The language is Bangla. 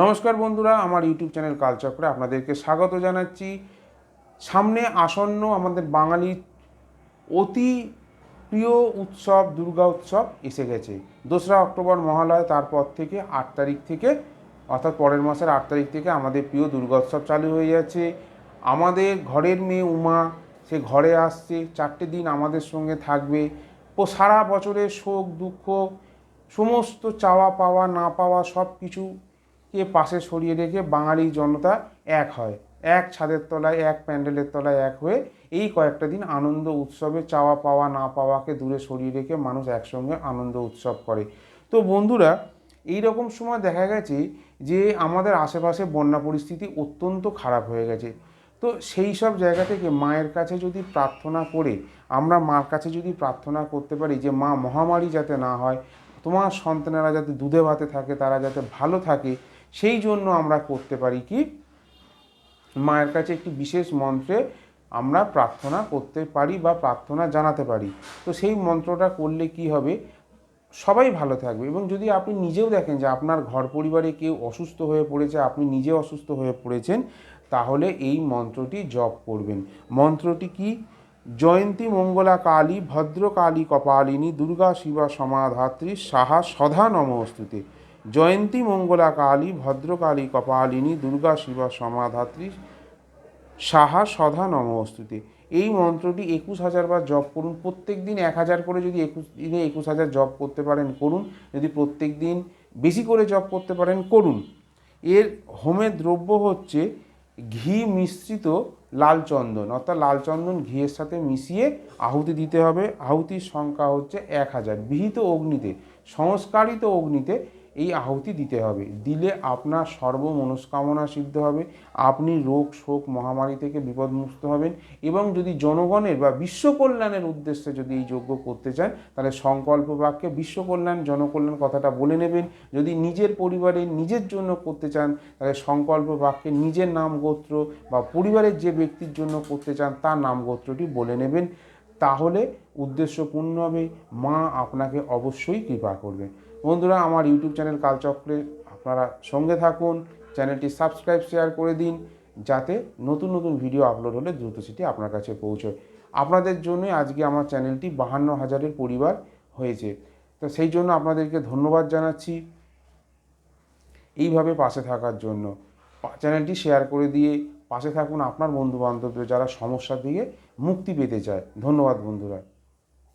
নমস্কার বন্ধুরা, আমার ইউটিউব চ্যানেল কালচক্রে আপনাদেরকে স্বাগত জানাচ্ছি। সামনে আসন্ন আমাদের বাঙালির অতি প্রিয় উৎসব, দুর্গা উৎসব এসে গেছে। দোসরা অক্টোবর মহালয়, তারপর থেকে আট তারিখ থেকে, অর্থাৎ পরের মাসের আট তারিখ থেকে আমাদের প্রিয় দুর্গা উৎসব চালু হয়ে যাচ্ছে। আমাদের ঘরের মেয়ে উমা, সে ঘরে আসছে, চারটে দিন আমাদের সঙ্গে থাকবে। ও সারা বছরের শোক দুঃখ, সমস্ত চাওয়া পাওয়া না পাওয়া সব কিছুকে পাশে সরিয়ে রেখে বাঙালি জনতা এক হয়। এক ছাদের তলায়, এক প্যান্ডেলের তলায় এক হয়ে এই কয়েকটা দিন আনন্দ উৎসবে চাওয়া পাওয়া না পাওয়াকে দূরে সরিয়ে রেখে মানুষ একসঙ্গে আনন্দ উৎসব করে। তো বন্ধুরা এই রকম সময় দেখা গেছে যে আমাদের আশেপাশে বন্যা পরিস্থিতি অত্যন্ত খারাপ হয়ে গেছে। তো সেই সব জায়গা থেকে মায়ের কাছে যদি প্রার্থনা করে, আমরা মার কাছে যদি প্রার্থনা করতে পারি যে, মা, মহামারী যাতে না হয়, তোমার সন্তানেরা যাতে দুধে ভাতে থাকে, তারা যাতে ভালো থাকে সেই জন্য আমরা করতে পারি কি? মায়ের কাছে একটি বিশেষ মন্ত্রে আমরা প্রার্থনা করতে পারি বা প্রার্থনা জানাতে পারি। তো সেই মন্ত্রটা করলে কি হবে? সবাই ভালো থাকবে। এবং যদি আপনি নিজেও দেখেন যে আপনার ঘর পরিবারে কেউ অসুস্থ হয়ে পড়েছে, আপনি নিজে অসুস্থ হয়ে পড়েছেন, তাহলে এই মন্ত্রটি জপ করবেন। মন্ত্রটি কি? জয়ন্তী মঙ্গলা কালী, ভদ্রকালী কপালিনী, দুর্গা শিবা সমাধাত্রী, সাহা সধা নমস্তুতে জয়ন্তী মঙ্গলা কালী ভদ্রকালী কপালিনী, দুর্গা শিবা সমাধাত্রী, সাহা সধা নমস্তুতে। এই মন্ত্রটি একুশ হাজার বার জপ করুন। প্রত্যেক দিন এক হাজার করে যদি একুশ দিনে একুশ হাজার জপ করতে পারেন, করুন। যদি প্রত্যেক দিন বেশি করে জপ করতে পারেন, করুন। এর হোমের দ্রব্য হচ্ছে ঘি মিশ্রিত লাল চন্দন। অর্থাৎ লাল চন্দন ঘিয়ের সাথে মিশিয়ে আহুতি দিতে হবে। আহুতির সংখ্যা হচ্ছে এক হাজার। বিহিত অগ্নিতে, সংস্কারিত অগ্নিতে এই আহুতি দিতে হবে। দিলে আপনার সর্ব মনস্কামনা সিদ্ধ হবে। আপনি রোগ, শোক, মহামারী থেকে বিপদমুক্ত হবেন এবং যদি জনগণের বা বিশ্ব কল্যাণের উদ্দেশ্যে যদি এই যজ্ঞ করতে চান, তাহলে সংকল্প বাক্যে বিশ্ব কল্যাণ জনকল্যাণ কথাটা বলে নেবেন। যদি নিজের পরিবারে নিজের জন্য করতে চান, তাহলে সংকল্প বাক্যে নিজের নাম গোত্র বা পরিবারের যে ব্যক্তির জন্য করতে চান, তার নাম গোত্রটি বলে নেবেন। তাহলে উদ্দেশ্য পূর্ণ হবে, মা আপনাকে অবশ্যই কৃপা করবে বন্ধুরা, আমার ইউটিউব চ্যানেল কালচক্রে আপনারা সঙ্গে থাকুন, চ্যানেলটি সাবস্ক্রাইব, শেয়ার করে দিন, যাতে নতুন নতুন ভিডিও আপলোড হলে দ্রুত সেটি আপনার কাছে পৌঁছয়। আপনাদের জন্য আজকে আমার চ্যানেলটি বাহান্ন হাজারের পরিবার হয়েছে। তো সেই জন্য আপনাদেরকে ধন্যবাদ জানাচ্ছি এইভাবে পাশে থাকার জন্য। চ্যানেলটি শেয়ার করে দিয়ে পাশে থাকুন আপনার বন্ধু বান্ধব যারা সমস্যা দিয়ে মুক্তি পেতে চায়। ধন্যবাদ বন্ধুরা।